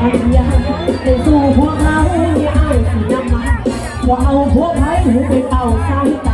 อ้ยาไปสู้พวกเขาอย่าอ้ายสินำมาว่าเอาพวกไผ่หูไปเต่าสายตา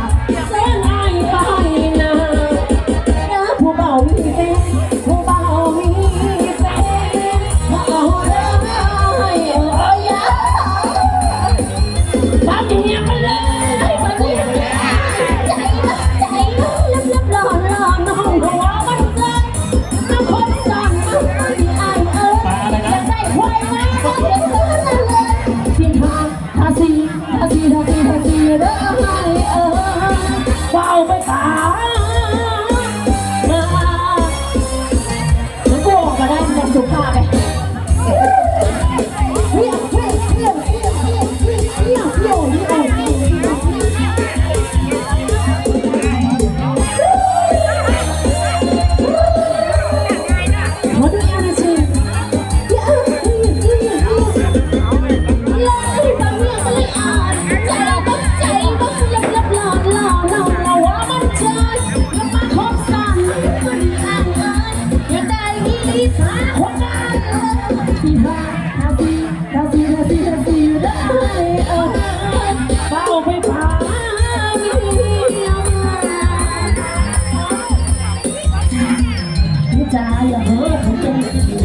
าอย่าเฮ้อเป็นผี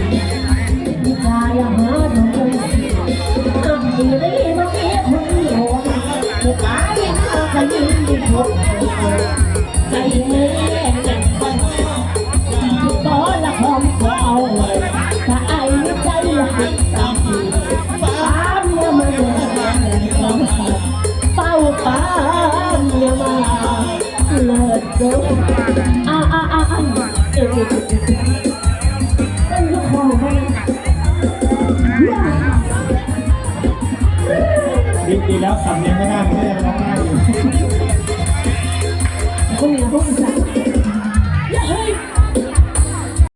นิห่าเเป็อ่ำดีไม่มานเดียวผู้ตายยังต้อยิบดิ้นหใจเมื่อยขอละหอมขอเอาเลยถ้ไอ้ใจละกตามทีฟ้าเม่มันเดิมาฟ้าฟ้าเม่มาเลิเดิ แล้วสำเนียงก็ได้ไม่ได้ร้องไห้อยู่คนนี้พวกอีสาน